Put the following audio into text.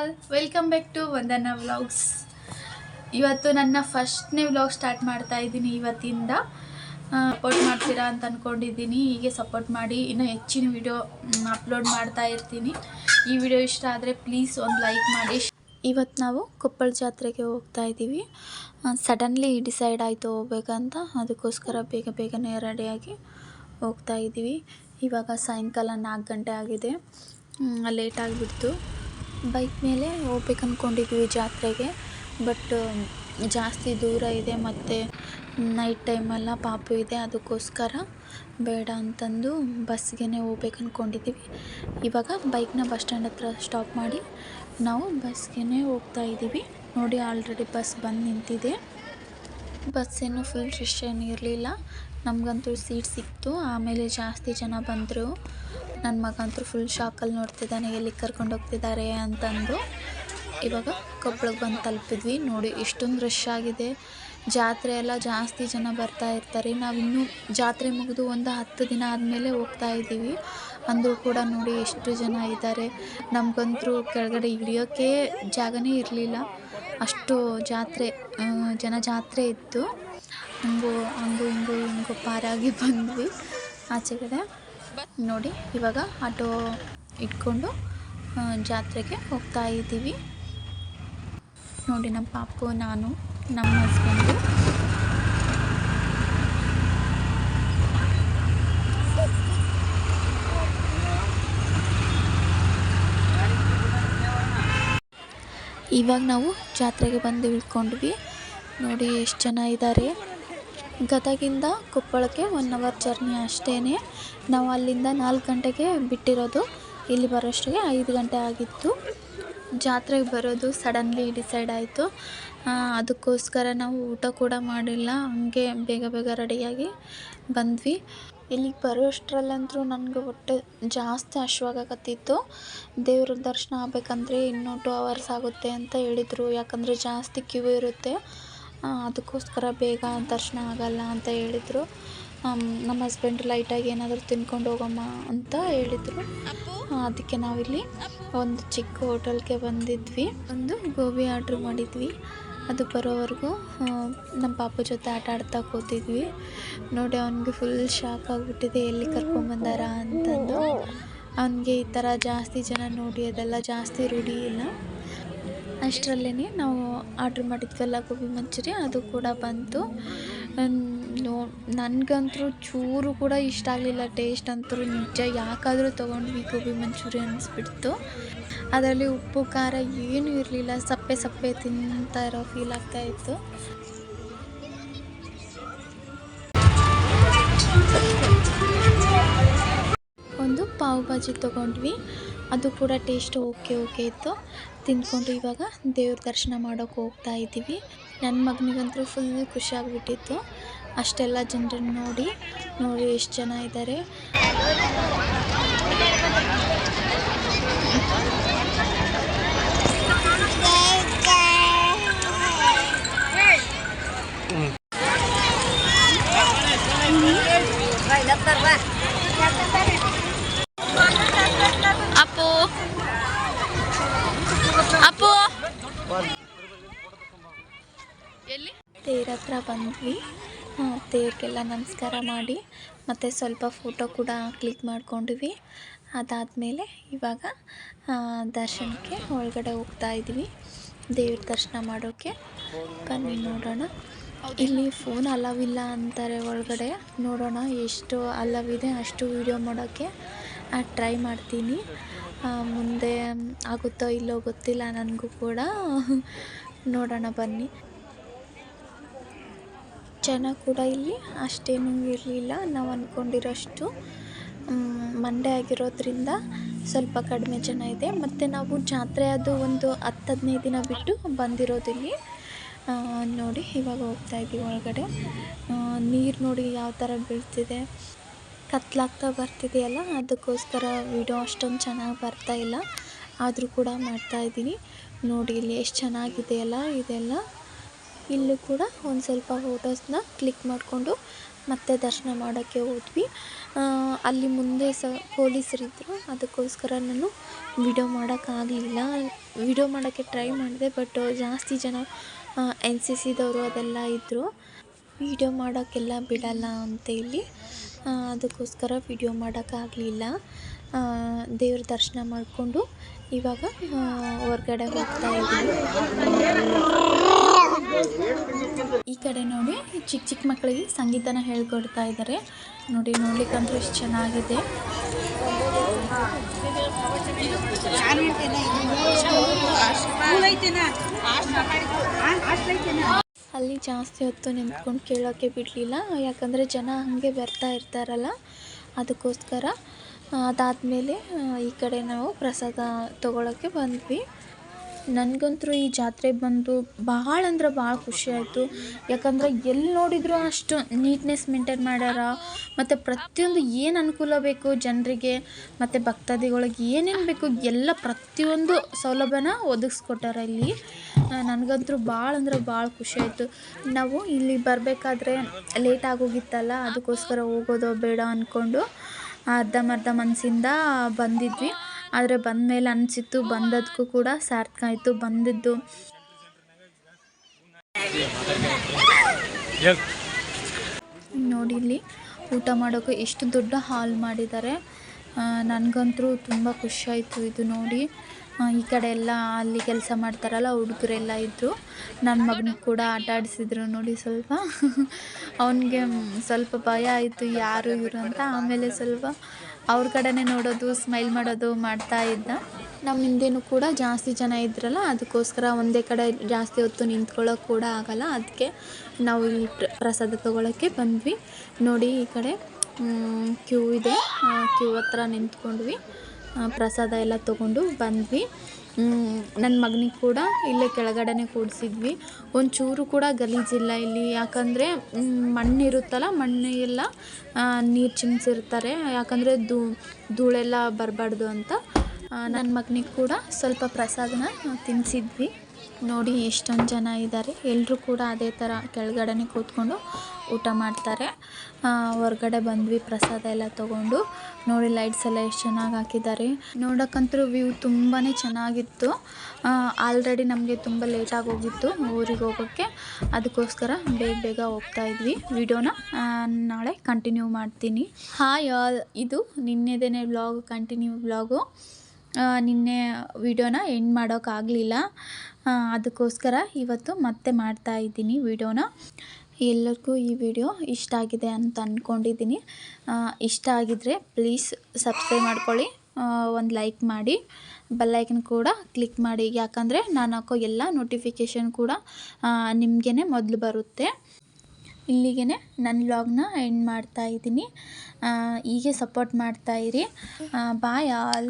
All welcome back to Vandana vlogs ಇವತ್ತು ನನ್ನ ಫಸ್ಟ್ನೇ ವ್ಲಾಗ್ ಸ್ಟಾರ್ಟ್ ಮಾಡ್ತಾ ಇದ್ದೀನಿ ಇವತ್ತಿಂದ. ಸಪೋರ್ಟ್ ಮಾಡ್ತೀರಾ ಅಂತ ಅಂದ್ಕೊಂಡಿದ್ದೀನಿ ಹೀಗೆ ಸಪೋರ್ಟ್ ಮಾಡಿ ಇನ್ನೂ ಹೆಚ್ಚಿನ ವಿಡಿಯೋ ಅಪ್ಲೋಡ್ ಮಾಡ್ತಾ ಇರ್ತೀನಿ. ಈ ವಿಡಿಯೋ ಇಷ್ಟ ಆದರೆ ಪ್ಲೀಸ್ ಒಂದು ಲೈಕ್ ಮಾಡಿ. ಇವತ್ತು ನಾವು ಕೊಪ್ಪಳ ಜಾತ್ರೆಗೆ ಹೋಗ್ತಾ ಇದ್ದೀವಿ. ಸಡನ್ಲಿ ಡಿಸೈಡ್ ಆಯಿತು ಹೋಗ್ಬೇಕಂತ. ಅದಕ್ಕೋಸ್ಕರ ಬೇಗ ಬೇಗನೆ ರೆಡಿಯಾಗಿ ಹೋಗ್ತಾ ಇದ್ದೀವಿ. ಇವಾಗ ಸಾಯಂಕಾಲ ನಾಲ್ಕು ಗಂಟೆ ಆಗಿದೆ. ಲೇಟ್ ಆಗಿಬಿಡ್ತು. ಬೈಕ್ ಮೇಲೆ ಹೋಗ್ಬೇಕು ಅಂದ್ಕೊಂಡಿದ್ವಿ ಜಾತ್ರೆಗೆ. ಬಟ್, ಜಾಸ್ತಿ ದೂರ ಇದೆ ಮತ್ತು ನೈಟ್ ಟೈಮೆಲ್ಲ ಪಾಪು ಇದೆ, ಅದಕ್ಕೋಸ್ಕರ ಬೇಡ ಅಂತಂದು ಬಸ್ಗೆ ಹೋಗ್ಬೇಕು ಅಂದ್ಕೊಂಡಿದ್ದೀವಿ ಇವಾಗ ಬೈಕ್ನ ಬಸ್ ಸ್ಟ್ಯಾಂಡ್ ಹತ್ರ ಸ್ಟಾಪ್ ಮಾಡಿ ನಾವು ಬಸ್ಗೆ ಹೋಗ್ತಾ ಇದ್ದೀವಿ. ನೋಡಿ ಆಲ್ರೆಡಿ ಬಸ್ ಬಂದು ನಿಂತಿದೆ. ಬಸ್ ಏನು ಫುಲ್ ರಶ್ ಏನು ಇರಲಿಲ್ಲ. ನಮಗಂತೂ ಸೀಟ್ ಸಿಕ್ತು. ಆಮೇಲೆ ಜಾಸ್ತಿ ಜನ ಬಂದರು. ನನ್ನ ಮಗ ಅಂತೂ ಫುಲ್ ಶಾಕಲ್ಲಿ ನೋಡ್ತಿದ್ದಾನೆ ಎಲ್ಲಿ ಕರ್ಕೊಂಡು ಹೋಗ್ತಿದ್ದಾರೆ ಅಂತಂದು. ಇವಾಗ ಕೊಪ್ಪಳಕ್ಕೆ ಬಂದು ತಲುಪಿದ್ವಿ. ನೋಡಿ, ಇಷ್ಟೊಂದು ರಶ್ ಆಗಿದೆ. ಜಾತ್ರೆ ಎಲ್ಲ ಜಾಸ್ತಿ ಜನ ಬರ್ತಾ ಇರ್ತಾರೆ. ನಾವು ಇನ್ನೂ ಜಾತ್ರೆ ಮುಗಿದು ಒಂದು ಹತ್ತು ದಿನ ಆದಮೇಲೆ ಹೋಗ್ತಾ ಇದ್ದೀವಿ. ಅಂದರೂ ಕೂಡ ನೋಡಿ ಎಷ್ಟು ಜನ ಇದ್ದಾರೆ. ನಮಗಂತೂ ಕೆಳಗಡೆ ಇಳಿಯೋಕ್ಕೆ ಜಾಗನೇ ಇರಲಿಲ್ಲ. ಅಷ್ಟು ಜಾತ್ರೆ ಜನ ಜಾತ್ರೆ ಇತ್ತು. ಹಂಗೂ ಹಂಗೂ, ಹಿಂಗೂ ಹಿಂಗೂ ಪಾರಾಗಿ ಬಂದ್ವಿ. ಆಚೆ ಕಡೆ ನೋಡಿ, ಇವಾಗ ಆಟೋ ಇಟ್ಕೊಂಡು ಜಾತ್ರೆಗೆ ಹೋಗ್ತಾ ಇದ್ದೀವಿ. ನೋಡಿ, ನಮ್ಮ ಪಾಪು, ನಾನು, ನಮ್ಮ ಹಸ್ಬೆಂಡು ಇವಾಗ ನಾವು ಜಾತ್ರೆಗೆ ಬಂದು ಇಳ್ಕೊಂಡ್ವಿ. ನೋಡಿ, ಎಷ್ಟು ಜನ ಇದ್ದಾರೆ ಗದಗಿಂದ ಕೊಪ್ಪಳಕ್ಕೆ ಒನ್ ಅವರ್ ಜರ್ನಿ ಅಷ್ಟೇ ನಾವು ಅಲ್ಲಿಂದ ನಾಲ್ಕು ಗಂಟೆಗೆ ಬಿಟ್ಟಿರೋದು. ಇಲ್ಲಿ ಬರೋಷ್ಟಿಗೆ ಐದು ಗಂಟೆ ಆಗಿತ್ತು. ಜಾತ್ರೆಗೆ ಬರೋದು ಸಡನ್ಲಿ ಡಿಸೈಡ್ ಆಯಿತು. ಅದಕ್ಕೋಸ್ಕರ ನಾವು ಊಟ ಕೂಡ ಮಾಡಿಲ್ಲ. ಹಂಗೆ ಬೇಗ ಬೇಗ ರೆಡಿಯಾಗಿ ಬಂದ್ವಿ. ಇಲ್ಲಿಗೆ ಬರೋಷ್ಟರಲ್ಲಂತೂ ನನಗೆ ಹೊಟ್ಟೆ ಜಾಸ್ತಿ ಹಶ್ವಾಗಕತ್ತಿತ್ತು. ದೇವ್ರ ದರ್ಶನ ಆಗಬೇಕಂದ್ರೆ ಇನ್ನೂ ಟು ಅವರ್ಸ್ ಆಗುತ್ತೆ ಅಂತ ಹೇಳಿದರು. ಯಾಕಂದರೆ ಜಾಸ್ತಿ ಕ್ಯೂ ಇರುತ್ತೆ. ಅದಕ್ಕೋಸ್ಕರ ಬೇಗ ದರ್ಶನ ಆಗಲ್ಲ ಅಂತ ಹೇಳಿದರು. ನಮ್ಮ ಹಸ್ಬೆಂಡ್ ಲೈಟಾಗಿ ಏನಾದರೂ ತಿನ್ಕೊಂಡು ಹೋಗಮ್ಮ ಅಂತ ಹೇಳಿದರು. ಅದಕ್ಕೆ ನಾವಿಲ್ಲಿ ಒಂದು ಚಿಕ್ಕ ಹೋಟೆಲ್ಗೆ ಬಂದಿದ್ವಿ. ಒಂದು ಗೋಬಿ ಆರ್ಡ್ರ್ ಮಾಡಿದ್ವಿ. ಅದು ಬರೋವರೆಗೂ ನಮ್ಮ ಪಾಪ ಜೊತೆ ಆಟ ಆಡ್ತಾ ಕೂತಿದ್ವಿ. ನೋಡಿ ಅವನಿಗೆ ಫುಲ್ ಶಾಕ್ ಆಗಿಬಿಟ್ಟಿದೆ. ಎಲ್ಲಿ ಕರ್ಕೊಂಬಂದಾರ ಅಂತಂದು. ಅವನಿಗೆ ಈ ಥರ ಜಾಸ್ತಿ ಜನ ನೋಡಿ ಅದೆಲ್ಲ ಜಾಸ್ತಿ ರೂಢಿ ಇಲ್ಲ. ಅಷ್ಟರಲ್ಲೇ ನಾವು ಆರ್ಡ್ರ್ ಮಾಡಿದ್ವಲ್ಲ ಗೋಬಿ ಮಂಚೂರಿ, ಅದು ಕೂಡ ಬಂತು. ನೋ ನನಗಂತೂ ಚೂರು ಕೂಡ ಇಷ್ಟ ಆಗಲಿಲ್ಲ ಟೇಸ್ಟ್ ಅಂತೂ ನಿಜ ಯಾಕಾದರೂ ತೊಗೊಂಡ್ವಿ ಗೋಬಿ ಮಂಚೂರಿ ಅನ್ನಿಸ್ಬಿಡ್ತು ಅದರಲ್ಲಿ ಉಪ್ಪು, ಖಾರ ಏನೂ ಇರಲಿಲ್ಲ, ಸಪ್ಪೆ ಸಪ್ಪೆ ತಿಂತಾ ಇರೋ ಫೀಲ್ ಆಗ್ತಾ ಇತ್ತು. ಒಂದು ಪಾವ್ ಭಾಜಿ ತೊಗೊಂಡ್ವಿ. ಅದು ಕೂಡ ಟೇಸ್ಟ್ ಓಕೆ ಓಕೆ ಇತ್ತು. ತಿಂದ್ಕೊಂಡು ಇವಾಗ ದೇವ್ರ ದರ್ಶನ ಮಾಡೋಕೆ ಹೋಗ್ತಾ ಇದ್ದೀವಿ. ನನ್ನ ಮಗನಿಗಂತೂ ಫುಲ್ ಖುಷಿಯಾಗ್ಬಿಟ್ಟಿತ್ತು ಅಷ್ಟೆಲ್ಲ ಜನರನ್ನು ನೋಡಿ ನೋಡಿ ಎಷ್ಟು ಜನ ಇದ್ದಾರೆ ಅಪ್ಪು ಅಪ್ಪು ಎಲ್ಲಿ ತೇರ ಹತ್ರ ಬಂದ್ವಿ. ದೇವ್ರಿಗೆಲ್ಲ ನಮಸ್ಕಾರ ಮಾಡಿ, ಮತ್ತು ಸ್ವಲ್ಪ ಫೋಟೋ ಕೂಡ ಕ್ಲಿಕ್ ಮಾಡ್ಕೊಂಡ್ವಿ. ಅದಾದಮೇಲೆ ಇವಾಗ ದರ್ಶನಕ್ಕೆ ಒಳಗಡೆ ಹೋಗ್ತಾ ಇದ್ವಿ. ದೇವ್ರ ದರ್ಶನ ಮಾಡೋಕ್ಕೆ ಬನ್ನಿ ನೋಡೋಣ. ಇಲ್ಲಿ ಫೋನ್ ಅಲವಿಲ್ಲ ಅಂತಾರೆ ಒಳಗಡೆ. ನೋಡೋಣ ಎಷ್ಟು ಇದೆ ಅಷ್ಟು ವೀಡಿಯೋ ಮಾಡೋಕ್ಕೆ ಟ್ರೈ ಮಾಡ್ತೀನಿ. ಮುಂದೆ ಆಗುತ್ತೋ ಇಲ್ಲೋ ಗೊತ್ತಿಲ್ಲ ನನಗೂ ಕೂಡ. ನೋಡೋಣ ಬನ್ನಿ. ಜನ ಕೂಡ ಇಲ್ಲಿ ಅಷ್ಟೇನೂ ಇರಲಿಲ್ಲ. ನಾವು ಅಂದ್ಕೊಂಡಿರೋಷ್ಟು ಮಂಡೇ ಆಗಿರೋದ್ರಿಂದ ಸ್ವಲ್ಪ ಕಡಿಮೆ ಜನ ಇದೆ. ಮತ್ತು ನಾವು ಜಾತ್ರೆ ಅದು ಒಂದು ಹತ್ತು ಹದಿನೈದು ದಿನ ಬಿಟ್ಟು ಬಂದಿರೋದಿಲ್ಲಿ. ನೋಡಿ, ಇವಾಗ ಹೋಗ್ತಾ ಇದ್ದೀವಿ ಒಳಗಡೆ. ನೀರು ನೋಡಿ ಯಾವ ಥರ ಬೀಳ್ತಿದೆ. ಕತ್ಲಾಗ್ತಾ ಬರ್ತಿದೆಯಲ್ಲ, ಅದಕ್ಕೋಸ್ಕರ ವಿಡಿಯೋ ಅಷ್ಟೊಂದು ಚೆನ್ನಾಗಿ ಬರ್ತಾ ಇಲ್ಲ. ಆದರೂ ಕೂಡ ಮಾಡ್ತಾ ಇದ್ದೀನಿ ನೋಡಿ, ಇಲ್ಲಿ ಎಷ್ಟು ಚೆನ್ನಾಗಿದೆಯಲ್ಲ, ಇದೆಲ್ಲ. ಇಲ್ಲೂ ಕೂಡ ಒಂದು ಸ್ವಲ್ಪ ಫೋಟೋಸ್ನ ಕ್ಲಿಕ್ ಮಾಡಿಕೊಂಡು ಮತ್ತೆ ದರ್ಶನ ಮಾಡೋಕ್ಕೆ ಹೋದ್ವಿ. ಅಲ್ಲಿ ಮುಂದೆ ಸ ಪೊಲೀಸರಿದ್ದರು ಅದಕ್ಕೋಸ್ಕರ ನಾನು ವಿಡಿಯೋ ಮಾಡೋಕ್ಕಾಗಲಿಲ್ಲ. ವಿಡಿಯೋ ಮಾಡೋಕ್ಕೆ ಟ್ರೈ ಮಾಡಿದೆ, ಬಟ್ ಜಾಸ್ತಿ ಜನ ಎನ್ ಸಿ ಸಿದವರು ಅದೆಲ್ಲ ಇದ್ದರು ವಿಡಿಯೋ ಮಾಡೋಕ್ಕೆಲ್ಲ ಬಿಡಲ್ಲ ಅಂತ ಇಲ್ಲಿ ಅದಕ್ಕೋಸ್ಕರ ವಿಡಿಯೋ ಮಾಡೋಕ್ಕಾಗಲಿಲ್ಲ. ದೇವ್ರ ದರ್ಶನ ಮಾಡಿಕೊಂಡು ಇವಾಗ ಹೊರಗಡೆ ಹೋಗ್ತಾ ಇದ್ದೀವಿ ಈ ಕಡೆ ನೋಡಿ ಚಿಕ್ಕ ಚಿಕ್ಕ ಮಕ್ಕಳಿಗೆ ಸಂಗೀತನ ಹೇಳ್ಕೊಡ್ತಾ ಇದ್ದಾರೆ. ನೋಡಿ, ನೋಡ್ಲಿಕ್ಕಂತೂ ಎಷ್ಟು ಚೆನ್ನಾಗಿದೆ. ಅಲ್ಲಿ ಜಾಸ್ತಿ ಹೊತ್ತು ನಿಂತ್ಕೊಂಡು ಕೇಳೋಕ್ಕೆ ಬಿಡಲಿಲ್ಲ. ಯಾಕಂದರೆ ಜನ ಹಾಗೆ ಬರ್ತಾ ಇರ್ತಾರಲ್ಲ, ಅದಕ್ಕೋಸ್ಕರ ಅದಾದಮೇಲೆ ಈ ಕಡೆ ನಾವು ಪ್ರಸಾದ ತೊಗೊಳಕ್ಕೆ ಬಂದ್ವಿ. ನನಗಂತೂ ಈ ಜಾತ್ರೆ ಬಂದು ಭಾಳ ಅಂದ್ರೆ ಭಾಳ ಖುಷಿ ಆಯಿತು. ಯಾಕಂದ್ರೆ ಎಲ್ಲಿ ನೋಡಿದರೂ ಅಷ್ಟು ನೀಟ್ನೆಸ್ ಮೇಂಟೈನ್ ಮಾಡ್ಯಾರ. ಮತ್ತು ಪ್ರತಿಯೊಂದು ಏನು ಅನುಕೂಲ ಬೇಕು ಜನರಿಗೆ, ಮತ್ತು ಭಕ್ತಾದಿಗಳಿಗೆ ಏನೇನು ಬೇಕು ಎಲ್ಲ ಪ್ರತಿಯೊಂದು ಸೌಲಭ್ಯನ ಒದಗಿಸ್ಕೊಟ್ಟಾರ ಇಲ್ಲಿ. ನನಗಂತೂ ಭಾಳ ಅಂದ್ರೆ ಭಾಳ ಖುಷಿ ಆಯಿತು. ನಾವು ಇಲ್ಲಿ ಬರಬೇಕಾದ್ರೆ ಲೇಟ್ ಆಗೋಗಿತ್ತಲ್ಲ, ಅದಕ್ಕೋಸ್ಕರ ಹೋಗೋದೋ ಬೇಡ ಅಂದ್ಕೊಂಡು ಅರ್ಧಮರ್ಧ ಮನಸ್ಸಿಂದ ಬಂದಿದ್ವಿ. ಆದರೆ ಬಂದ ಮೇಲೆ ಅನಿಸಿತ್ತು ಬಂದದಕ್ಕೂ ಕೂಡ ಸಾರ್ಥಕ ಆಯಿತು, ಬಂದಿದ್ದು. ನೋಡಿ ಇಲ್ಲಿ ಊಟ ಮಾಡೋಕ್ಕೆ ಎಷ್ಟು ದೊಡ್ಡ ಹಾಲ್ ಮಾಡಿದ್ದಾರೆ. ನನಗಂತೂ ತುಂಬ ಖುಷಿಯಾಯಿತು ಇದು ನೋಡಿ. ಈ ಕಡೆ ಎಲ್ಲ ಅಲ್ಲಿ ಕೆಲಸ ಮಾಡ್ತಾರಲ್ಲ, ಹುಡುಗರೆಲ್ಲ ಇದ್ದರು ನನ್ನ ಮಗನಿಗೆ ಕೂಡ ಆಟ ಆಡಿಸಿದ್ರು ನೋಡಿ ಸ್ವಲ್ಪ. ಅವನಿಗೆ ಸ್ವಲ್ಪ ಭಯ ಆಯಿತು, ಯಾರು ಇವರು ಅಂತ. ಆಮೇಲೆ ಸ್ವಲ್ಪ ಅವ್ರ ಕಡೆನೇ ನೋಡೋದು ಸ್ಮೈಲ್ ಮಾಡೋದು ಮಾಡ್ತಾ ಇದ್ದ. ನಮ್ಮ ಹಿಂದೆನೂ ಕೂಡ ಜಾಸ್ತಿ ಜನ ಇದ್ರಲ್ಲ, ಅದಕ್ಕೋಸ್ಕರ ಒಂದೇ ಕಡೆ ಜಾಸ್ತಿ ಹೊತ್ತು ನಿಂತ್ಕೊಳ್ಳೋಕೆ ಕೂಡ ಆಗಲ್ಲ. ಅದಕ್ಕೆ ನಾವು ಇಲ್ಲಿ ಪ್ರ- ಪ್ರಸಾದ ತೊಗೊಳಕ್ಕೆ ಬಂದ್ವಿ. ನೋಡಿ ಈ ಕಡೆ ಕ್ಯೂ ಇದೆ. ಕ್ಯೂ ಹತ್ರ ನಿಂತ್ಕೊಂಡ್ವಿ. ಪ್ರಸಾದ ಎಲ್ಲ ತೊಗೊಂಡು ಬಂದ್ವಿ. ನನ್ನ ಮಗನಿಗೆ ಕೂಡ ಇಲ್ಲೇ ಕೆಳಗಡೆನೆ ಕೂಡಿಸಿದ್ವಿ. ಒಂಚೂರು ಕೂಡ ಗಲೀಜಿಲ್ಲ ಇಲ್ಲಿ ಯಾಕಂದರೆ ಮಣ್ಣಿರುತ್ತಲ್ಲ ಮಣ್ಣೆಲ್ಲ ನೀರು ಚಿಮ್ಸಿರ್ತಾರೆ ಯಾಕಂದರೆ ಧೂಳೆಲ್ಲ ಬರಬಾರ್ದು ಅಂತ. ನನ್ನ ಮಗನಿಗೆ ಕೂಡ ಸ್ವಲ್ಪ ಪ್ರಸಾದನ ತಿನ್ನಿಸಿದ್ವಿ ನೋಡಿ ಎಷ್ಟೊಂದು ಜನ ಇದ್ದಾರೆ ಎಲ್ಲರೂ ಕೂಡ ಅದೇ ಥರ ಕೆಳಗಡೆನೆ ಕೂತ್ಕೊಂಡು ಊಟ ಮಾಡ್ತಾರೆ. ಹೊರಗಡೆ ಬಂದ್ವಿ, ಪ್ರಸಾದ ಎಲ್ಲ ತಗೊಂಡು. ನೋಡಿ ಲೈಟ್ಸ್ ಎಲ್ಲ ಎಷ್ಟು ಚೆನ್ನಾಗಿ ಹಾಕಿದ್ದಾರೆ. ನೋಡೋಕ್ಕಂತೂ ವ್ಯೂ ತುಂಬಾ ಚೆನ್ನಾಗಿತ್ತು. ಆಲ್ರೆಡಿ ನಮಗೆ ತುಂಬ ಲೇಟಾಗಿ ಹೋಗಿತ್ತು ಊರಿಗೆ ಹೋಗೋಕ್ಕೆ. ಅದಕ್ಕೋಸ್ಕರ ಬೇಗ ಬೇಗ ಹೋಗ್ತಾ ಇದ್ವಿ ವಿಡಿಯೋನ. ನಾಳೆ ಕಂಟಿನ್ಯೂ ಮಾಡ್ತೀನಿ. ಹಾಯ್ ಇದು ನಿನ್ನೆದೇನೆ ವ್ಲಾಗ್ ಕಂಟಿನ್ಯೂ ವ್ಲಾಗು ನಿನ್ನೆ ವಿಡಿಯೋನ ಎಂಡ್ ಮಾಡೋಕ್ಕಾಗಲಿಲ್ಲ ಅದಕ್ಕೋಸ್ಕರ ಇವತ್ತು ಮತ್ತೆ ಮಾಡ್ತಾ ಇದ್ದೀನಿ ವಿಡಿಯೋನ. ಎಲ್ಲರಿಗೂ ಈ ವಿಡಿಯೋ ಇಷ್ಟ ಆಗಿದೆ ಅಂತ ಅಂದ್ಕೊಂಡಿದ್ದೀನಿ ಇಷ್ಟ ಆಗಿದ್ದರೆ ಪ್ಲೀಸ್ ಸಬ್ಸ್ಕ್ರೈಬ್ ಮಾಡ್ಕೊಳ್ಳಿ. ಒಂದು ಲೈಕ್ ಮಾಡಿ. ಬೆಲ್ಲೈಕನ್ ಕೂಡ ಕ್ಲಿಕ್ ಮಾಡಿ. ಯಾಕಂದರೆ ನಾನು ಹಾಕೋ ಎಲ್ಲ ನೋಟಿಫಿಕೇಷನ್ ಕೂಡ ನಿಮಗೇ ಮೊದಲು ಬರುತ್ತೆ. ಇಲ್ಲಿಗೆ ನನ್ನ ವ್ಲಾಗ್ನ ಎಂಡ್ ಮಾಡ್ತಾ ಇದ್ದೀನಿ. ಹೀಗೆ ಸಪೋರ್ಟ್ ಮಾಡ್ತಾಯಿರಿ ಬಾಯ್ ಆಲ್